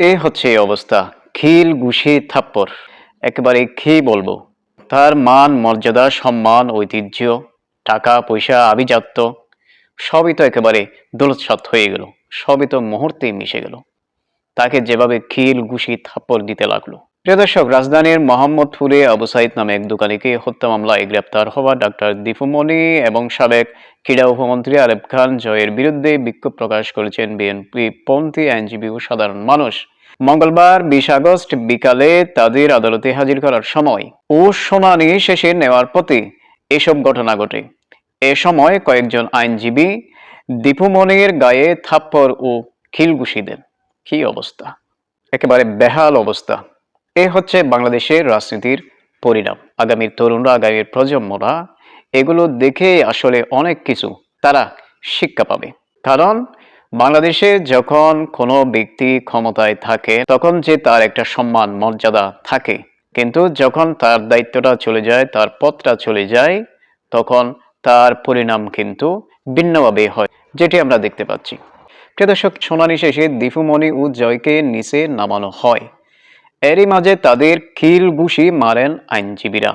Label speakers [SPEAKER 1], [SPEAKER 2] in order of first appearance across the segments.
[SPEAKER 1] এ হচ্ছে এই অবস্থা। খিল গুষি থাপ্পর একেবারে কি বলব? তার মান, মর্যাদা, সম্মান, ঐতিহ্য, টাকা, পয়সা, আভিজাত্য, সবই তো একেবারে দোলৎসৎ হয়ে গেল। সবই তো মুহূর্তেই মিশে গেল। তাকে যেভাবে খিল গুষি থাপ্পর দিতে লাগল। প্রিয় দর্শক, রাজধানীর মোহাম্মদপুরে আবু সাইদ নামে এক দোকানিকে হত্যা মামলায় গ্রেপ্তার হওয়া ডাক্তার দীপুমণি এবং সাবেক ক্রীড়া উপমন্ত্রী আরেফ খান জয়ের বিরুদ্ধে বিক্ষোভ প্রকাশ করেছেন বিএনপি পন্থী আইনজীবী ও সাধারণ মানুষ। মঙ্গলবার বিশ আগস্ট বিকালে তাদের আদালতে হাজির করার সময় ও শুনানি শেষে নেওয়ার প্রতি এসব ঘটনা ঘটে। এ সময় কয়েকজন আইনজীবী দীপুমণির গায়ে থাপ্পড় ও খিলঘুষি দেন। কি অবস্থা? একেবারে বেহাল অবস্থা। এ হচ্ছে বাংলাদেশের রাজনীতির পরিণাম। আগামীর তরুণরা আগামীর প্রজন্মরা এগুলো দেখে আসলে অনেক কিছু তারা শিক্ষা পাবে। কারণ বাংলাদেশে যখন কোনো ব্যক্তি ক্ষমতায় থাকে, তখন যে তার একটা সম্মান, মর্যাদা থাকে। কিন্তু যখন তার দায়িত্বটা চলে যায়, তার পথটা চলে যায়, তখন তার পরিণাম কিন্তু ভিন্নভাবে হয়, যেটি আমরা দেখতে পাচ্ছি। প্রিয় দর্শক শুনানি শেষে দীপুমণি ও জয়কে নিচে নামানো হয়। এরই মাঝে তাদের খিল ঘুষি মারেন আইনজীবীরা।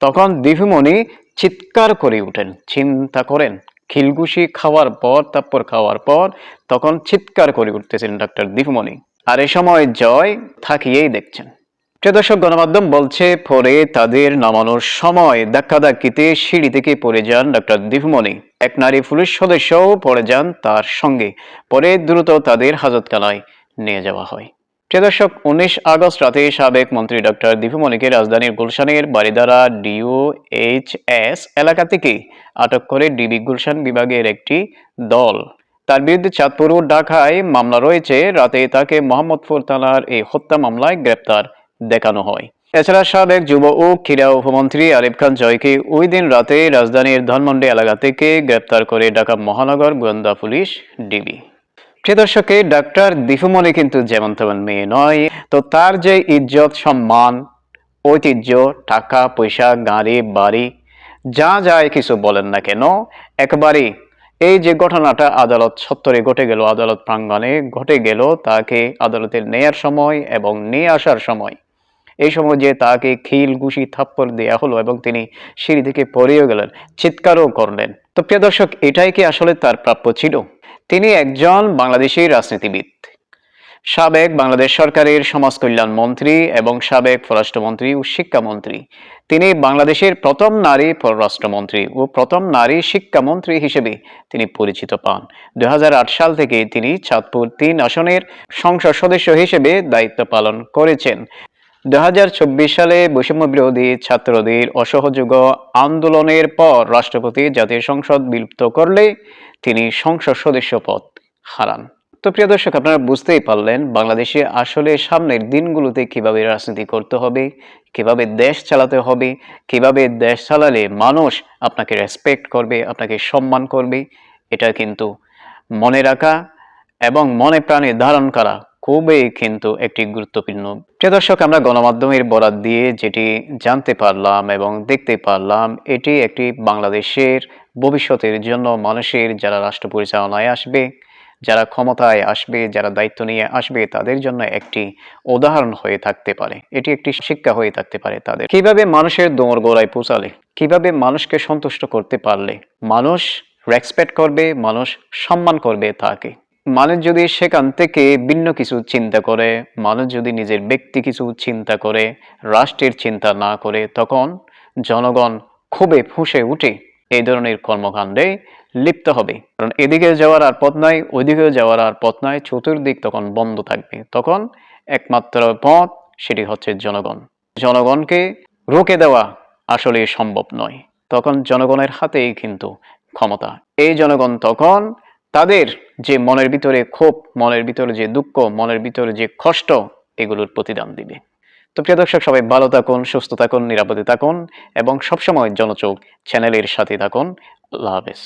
[SPEAKER 1] তখন দীপুমণি চিৎকার করে উঠেন, চিন্তা করেন খিলঘুষি খাওয়ার পর তারপর খাওয়ার পর, তখন চিৎকার করে উঠতেছিলেন ডাক্তার দীপুমণি আর এ সময় জয় থাকিয়েই দেখছেন। দর্শক, গণমাধ্যম বলছে, পরে তাদের নামানোর সময় ধাক্কাধাক্কিতে সিঁড়ি থেকে পড়ে যান ডাক্তার দীপুমণি এক নারী পুলিশ সদস্যও পড়ে যান তার সঙ্গে। পরে দ্রুত তাদের হাজতখানায় নিয়ে যাওয়া হয়। প্রিয় দর্শক উনিশ আগস্ট রাতে সাবেক মন্ত্রী ডক্টর দীপু দীপুমণিকে রাজধানীর গুলশানের বারিদারা ডিও এইচ এস এলাকা থেকে আটক করে ডিবি গুলশান বিভাগের একটি দল। তার বিরুদ্ধে চাঁদপুর ও ঢাকায় মামলা রয়েছে। রাতে তাকে মোহাম্মদপুর থানার এই হত্যা মামলায় গ্রেপ্তার দেখানো হয়। এছাড়া সাবেক যুব ও ক্রীড়া উপমন্ত্রী আরিফ খান জয়কে ওই দিন রাতে রাজধানীর ধানমন্ডি এলাকা থেকে গ্রেপ্তার করে ঢাকা মহানগর গোয়েন্দা পুলিশ ডিবি। প্রিয় ডাক্তার দীপুমণি কিন্তু যেমন তেমন মেয়ে নয়। তো তার যে ইজ্জত, সম্মান, ঐতিহ্য, টাকা, পয়সা, গাড়ি, বাড়ি, যা যায় কিছু বলেন না কেন একবারে এই যে ঘটনাটা আদালত সত্তরে ঘটে গেল, আদালত প্রাঙ্গণে ঘটে গেল, তাকে আদালতে নেয়ার সময় এবং নিয়ে আসার সময় এই সময় যে তাকে খিল, ঘুষি, থাপ্পড় দেওয়া হলো এবং তিনি সিঁড়ি থেকে পড়েও গেলেন, চিৎকারও করলেন। তো প্রিয় দর্শক, এটাই কি আসলে তার প্রাপ্য ছিল? তিনি একজন বাংলাদেশি রাজনীতিবিদ, সাবেক বাংলাদেশ সরকারের সমাজ কল্যাণ মন্ত্রী এবং সাবেক পররাষ্ট্রমন্ত্রী ও শিক্ষামন্ত্রী। তিনি বাংলাদেশের প্রথম নারী পররাষ্ট্রমন্ত্রী ও প্রথম নারী শিক্ষামন্ত্রী হিসেবে তিনি পরিচিত পান। দু হাজার আট সাল থেকে তিনি চাঁদপুর তিন আসনের সংসদ সদস্য হিসেবে দায়িত্ব পালন করেছেন। দুই সালে বৈষম্য বিরোধী ছাত্রদের অসহযোগ আন্দোলনের পর রাষ্ট্রপতি জাতীয় সংসদ বিলুপ্ত করলে তিনি সংসদ সদস্য পদ হারান। তো প্রিয় দর্শক, আপনারা বুঝতেই পারলেন বাংলাদেশে আসলে সামনের দিনগুলোতে কীভাবে রাজনীতি করতে হবে, কীভাবে দেশ চালাতে হবে, কীভাবে দেশ চালালে মানুষ আপনাকে রেসপেক্ট করবে, আপনাকে সম্মান করবে, এটা কিন্তু মনে রাখা এবং মনে প্রাণে ধারণ করা খুবই কিন্তু একটি গুরুত্বপূর্ণ। প্রিয় দর্শক, আমরা গণমাধ্যমের বরাত দিয়ে যেটি জানতে পারলাম এবং দেখতে পারলাম, এটি একটি বাংলাদেশের ভবিষ্যতের জন্য মানুষের যারা রাষ্ট্র পরিচালনায় আসবে, যারা ক্ষমতায় আসবে, যারা দায়িত্ব নিয়ে আসবে, তাদের জন্য একটি উদাহরণ হয়ে থাকতে পারে। এটি একটি শিক্ষা হয়ে থাকতে পারে তাদের। কীভাবে মানুষের দোমর গোড়ায় পৌঁছালে? কীভাবে মানুষকে সন্তুষ্ট করতে পারলে? মানুষ রেসপেক্ট করবে, মানুষ সম্মান করবে তাকে। মানুষ যদি সেখান থেকে ভিন্ন কিছু চিন্তা করে, মানুষ যদি নিজের ব্যক্তি কিছু চিন্তা করে, রাষ্ট্রের চিন্তা না করে, তখন জনগণ খুবই ফুঁসে উঠে এই ধরনের কর্মকাণ্ডে লিপ্ত হবে। কারণ এদিকে যাওয়ার আর পথ নাই, ওইদিকে যাওয়ার আর পথ নাই, চতুর্দিক তখন বন্ধ থাকবে। তখন একমাত্র পথ সেটি হচ্ছে জনগণ। জনগণকে রোকে দেওয়া আসলে সম্ভব নয়। তখন জনগণের হাতেই কিন্তু ক্ষমতা। এই জনগণ তখন তাদের যে মনের ভিতরে ক্ষোভ, মনের ভিতরে যে দুঃখ, মনের ভিতরে যে কষ্ট, এগুলোর প্রতিদান দিবে। তো প্রিয় দর্শক, সবাই ভালো থাকুন, সুস্থ থাকুন, নিরাপদে থাকুন এবং সবসময় জনচোখ চ্যানেলের সাথে থাকুন। আল্লাহ হাফেজ।